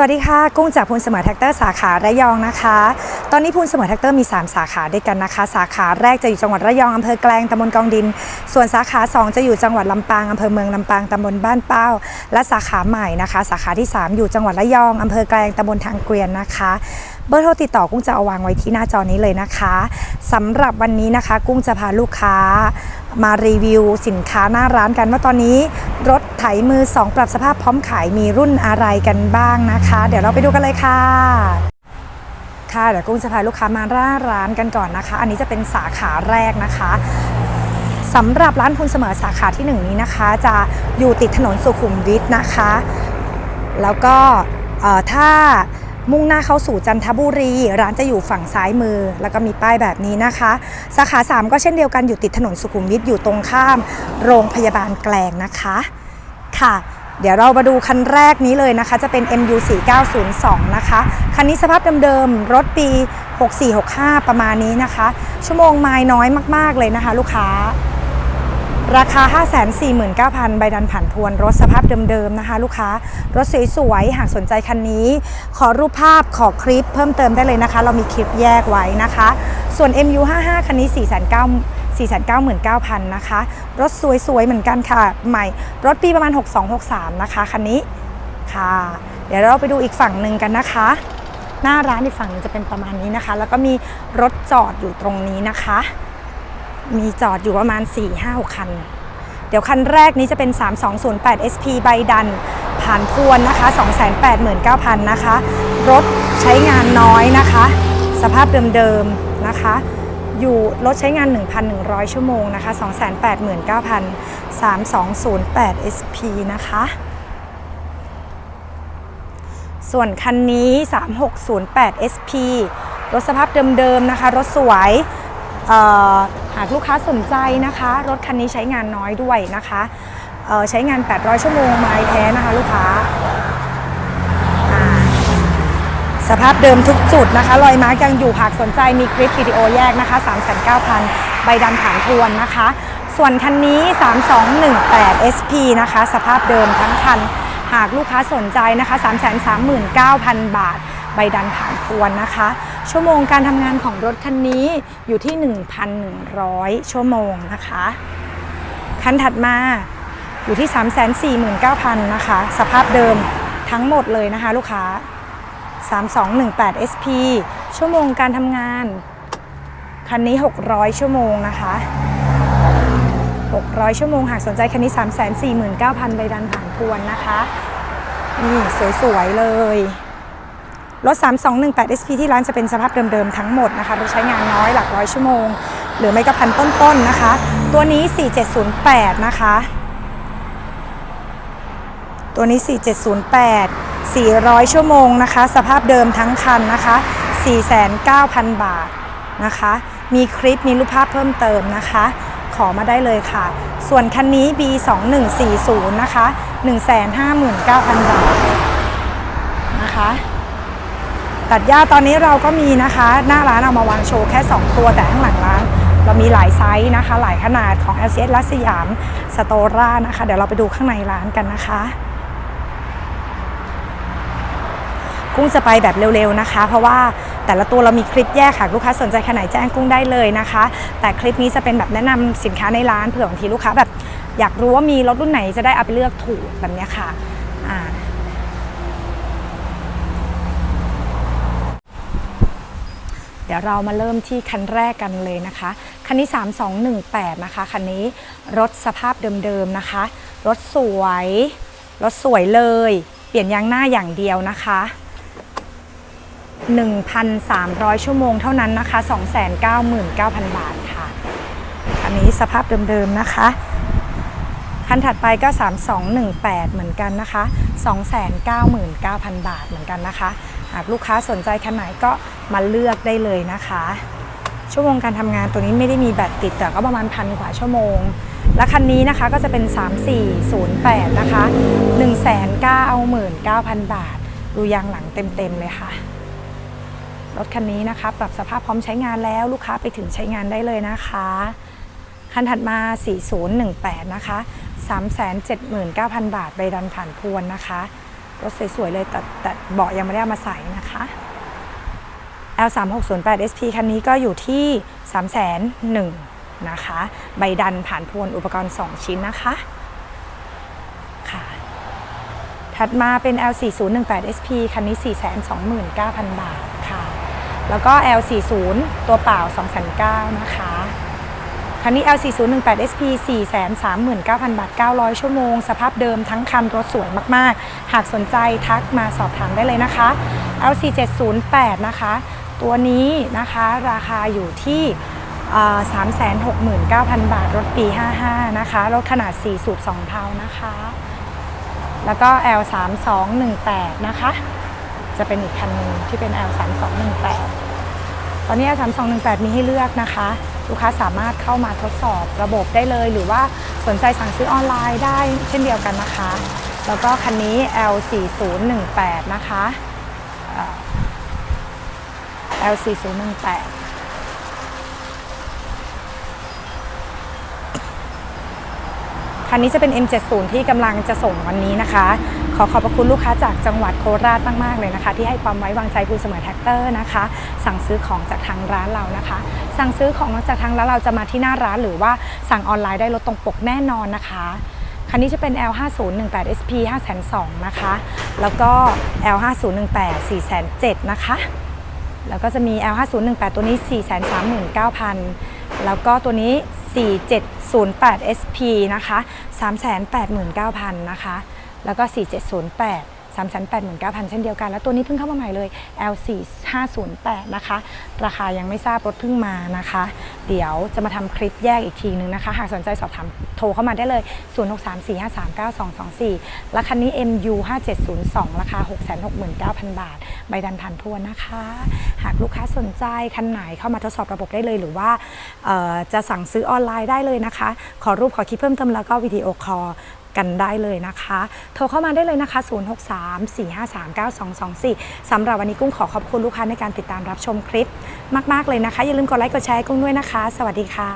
วัสดีค่ะ กุ้งจากพูนเสมอแท็กเตอร์สาขาระยองนะคะ ตอนนี้พูนเสมอแท็กเตอร์มี 3 สาขาด้วยกันนะคะ สาขาแรกจะอยู่จังหวัดระยองอำเภอแกลงตำบลกองดิน ส่วนสาขา 2 จะอยู่จังหวัดลำปางอำเภอเมืองลำปางตำบลบ้านเป้า และสาขาใหม่นะคะ สาขาที่ 3 อยู่จังหวัดระยองอำเภอแกลงตำบลทางเกวียนนะคะ เบอร์โทรติดต่อกุ้งจะเอาวางไว้ที่หน้าจอนี้เลยนะคะสำหรับวันนี้นะคะ กุ้งจะพาลูกค้า มารีวิวสินค้าหน้าร้านกันว่าตอนนี้ รถไถมือ 2 ปรับสภาพพร้อมขายมีรุ่นอะไรกันบ้างนะคะ เดี๋ยวเราไปดูกันเลยค่ะค่ะเดี๋ยวกุ้งจะพาลูกค้ามาหน้าร้านกันก่อนนะคะ อันนี้จะเป็นสาขาแรกนะคะสำหรับร้านพูนเสมอสาขาที่หนึ่งนี้นะคะ จะอยู่ติดถนนสุขุมวิทนะคะ แล้วก็ถ้า มุ่งหน้าเข้าสู่จันทบุรี ร้านจะอยู่ฝั่งซ้ายมือ แล้วก็มีป้ายแบบนี้นะคะ สาขา 3 ก็เช่นเดียวกันอยู่ติดถนนสุขุมวิทอยู่ตรงข้าม โรงพยาบาลแกลงนะคะค่ะเดี๋ยวเรามาดูคันแรกนี้เลยนะคะ จะเป็น MU 4902นะคะ คันนี้สภาพเดิมๆ รถปี 6465 ประมาณนี้นะคะ ชั่วโมงไม้น้อยมาก ๆ เลยนะคะ ลูกค้า ราคา 549,000 ใบดันผ่านทวนรถสภาพเดิมๆนะคะ ลูกค้ารถสวยๆ หากสนใจคันนี้ ขอรูปภาพขอคลิปเพิ่มเติมได้เลยนะคะ เรามีคลิปแยกไว้นะคะ ส่วน MU55 คันนี้ 4 9 499,000 นะคะ รถสวยๆ เหมือนกันค่ะ ใหม่ รถปีประมาณ 6263 นะคะ คันนี้ค่ะ เดี๋ยวเราไปดูอีกฝั่งหนึ่งกันนะคะ หน้าร้านอีกฝั่งหนึงจะเป็นประมาณนี้นะคะ แล้วก็มีรถจอดอยู่ตรงนี้นะคะ มีจอดอยู่ประมาณ 4-5-6คัน เดี๋ยวคันแรกนี้จะเป็น 3208 SP ใบดัน ผ่านพวนนะคะ 289,000 นะคะ รถใช้งานน้อยนะคะ สภาพเดิมๆนะคะ อยู่รถใช้งาน 1,100 ชั่วโมงนะคะ 2 8 9 0 0 3208 SP นะคะส่วนคันนี้ 3608 SP รถสภาพเดิมๆนะคะ รถสวยเอ่อากลูกค้าสนใจนะคะ รถคันนี้ใช้งานน้อยด้วยนะคะใช้งาน 800 ชั่วโมงไม้แท้นะคะลูกค้า สภาพเดิมทุกจุดนะคะรอยมาร์กยังอยู่หากสนใจมีคลิปวิดีโอแยกนะคะ 39,000 ใบดันผ่านทวนนะคะ ส่วนคันนี้ 3218 SP นะคะ สภาพเดิมทั้งคัน หากลูกค้าสนใจนะคะ 339,000 บาท ใบดันผ่านทวนนะคะ ชั่วโมงการทำงานของรถคันนี้อยู่ที่ 1,100 ชั่วโมงนะคะ คันถัดมาอยู่ที่ 349,000 นะคะ สภาพเดิมทั้งหมดเลยนะคะลูกค้า 3218 SP ชั่วโมงการทำงาน คันนี้ 600 ชั่วโมงนะคะ 600 ชั่วโมง หากสนใจคันนี้ 349,000 ใบดันผ่านทวนนะคะ นี่ สวย ๆ เลย รถ 3218 SP ที่ร้านจะเป็นสภาพเดิมๆทั้งหมดนะคะโดยใช้งานน้อยหลักร้อยชั่วโมง หรือไม่ก็พันต้นๆนะคะ ตัวนี้ 4708 นะคะ ตัวนี้ 4708 400 ชั่วโมงนะคะ สภาพเดิมทั้งคันนะคะ 4,900 บาทนะคะ มีคลิปมีรูปภาพเพิ่มเติมนะคะ ขอมาได้เลยค่ะ ส่วนคันนี้ B2140 นะคะ 159,000 บาทนะคะ ตัดหญ้าตอนนี้เราก็มีนะคะ หน้าร้านเอามาวางโชว์แค่ 2 ตัวแต่ข้างหลังร้าน เรามีหลายไซส์นะคะ หลายขนาดของ l c s และสยามสโตรานะคะ เดี๋ยวเราไปดูข้างในร้านกันนะคะ กุ้งจะไปแบบเร็วๆนะคะ เพราะว่าแต่ละตัวเรามีคลิปแยกค่ะลูกค้าสนใจขนาดแจ้งกุ้งได้เลยนะคะ แต่คลิปนี้จะเป็นแบบแนะนำสินค้าในร้านเผื่อบางทีลูกค้าแบบอยากรู้ว่ามีรถรุ่นไหนจะได้เอาไปเลือกถูกแบบนี้ค่ะอ่า ดี๋ยวเรามาเริ่มที่คันแรกกันเลยนะคะ คันนี้ 3218 นะคะ คันนี้รถสภาพเดิมๆนะคะ รถสวย รถสวยเลย เปลี่ยนยางหน้าอย่างเดียวนะคะ 1,300 ชั่วโมงเท่านั้นนะคะ 299,000 บาทค่ะ คันนี้สภาพเดิมๆนะคะคันถัดไปก็ 3218 เหมือนกันนะคะ 299,000 บาทเหมือนกันนะคะ หากลูกค้าสนใจคันไหนก็มาเลือกได้เลยนะคะ ชั่วโมงการทำงานตัวนี้ไม่ได้มีแบตติดแต่ก็ประมาณพันกว่าชั่วโมง และคันนี้นะคะก็จะเป็น 3408 นะคะ 199,000 บาท ดูยางหลังเต็มๆเลยค่ะรถคันนี้นะคะ ปรับสภาพพร้อมใช้งานแล้วลูกค้าไปถึงใช้งานได้เลยนะคะ คันถัดมา 4018 นะคะ 379,000 บาทใบดันผ่านพวนนะคะ รถสวยๆเลยแต่แต่เบาะยังไม่ได้เอามาใส่นะคะ L 3 6 0 8 SP คันนี้ก็อยู่ที่ 3 0 0 0 0 0นะคะ ใบดันผ่านพวนอุปกรณ์ 2 ชิ้นนะคะค่ะถัดมาเป็น L 4 0 1 8 SP คันนี้ 429,000 บาทค่ะ แล้วก็ L 4 0 ตัวเปล่า 2,900นะคะ คันนี้ L 4 0 1 8 SP 439,000 บาท 900 ชั่วโมง สภาพเดิมทั้งคันรถสวยมากๆ หากสนใจทักมาสอบถามได้เลยนะคะ L 4 7 0 8 นะคะ ตัวนี้นะคะราคาอยู่ที่สามแสนหกหมื่นเก้าพันบาท รถปี 55 นะคะ รถขนาด 4 สูบ 2 เพานะคะ แล้วก็ L 3 2 1 8 นะคะ จะเป็นอีกคันหนึงที่เป็น L 3 2 1 8 ตอนนี้ L 3 2 1 8 มีให้เลือกนะคะ ลูกค้าสามารถเข้ามาทดสอบระบบได้เลย หรือว่าสนใจสั่งซื้อออนไลน์ได้เช่นเดียวกันนะคะ แล้วก็คันนี้ L 4 0 1 8 นะคะ L 4 0 1 8 คันนี้จะเป็น M70 ที่กำลังจะส่งวันนี้นะคะ ขอขอบพระคุณลูกค้าจากจังหวัดโคราชมาก ๆ เลยนะคะ ที่ให้ความไว้วางใจคุณเสมอแท็กเตอร์นะคะ สั่งซื้อของจากทางร้านเรานะคะ สั่งซื้อของจากทางร้านเราจะมาที่หน้าร้านหรือว่าสั่งออนไลน์ได้ลดตรงปกแน่นอนนะคะ คันนี้จะเป็น L5018 SP 502นะคะ แล้วก็ L5018 407นะคะ แล้วก็จะมี L5018 ตัวนี้ 439,000 แล้วก็ตัวนี้ 4708 SP นะคะ 389,000 นะคะ แล้วก็ 4708 389,000 เช่นเดียวกัน แล้วตัวนี้เพิ่งเข้ามาใหม่เลย L4508 นะคะ ราคายังไม่ทราบรถเพิ่งมานะคะ เดี๋ยวจะมาทำคลิปแยกอีกทีนึงนะคะ หากสนใจสอบถามโทรเข้ามาได้เลย 0634539224 และคันนี้ MU 5702 ราคา 669,000 บาท ใบดันผ่านทวนนะคะ หากลูกค้าสนใจคันไหนเข้ามาทดสอบระบบได้เลย หรือว่าจะสั่งซื้อออนไลน์ได้เลยนะคะ ขอรูปขอคลิปเพิ่มเติมแล้วก็วิดีโอคอล กันได้เลยนะคะ โทรเข้ามาได้เลยนะคะ 0634539224สำหรับวันนี้กุ้งขอขอบคุณลูกค้าในการติดตามรับชมคลิปมาก ๆ เลยนะคะ อย่าลืมกดไลค์กดแชร์กุ้งด้วยนะคะ สวัสดีค่ะ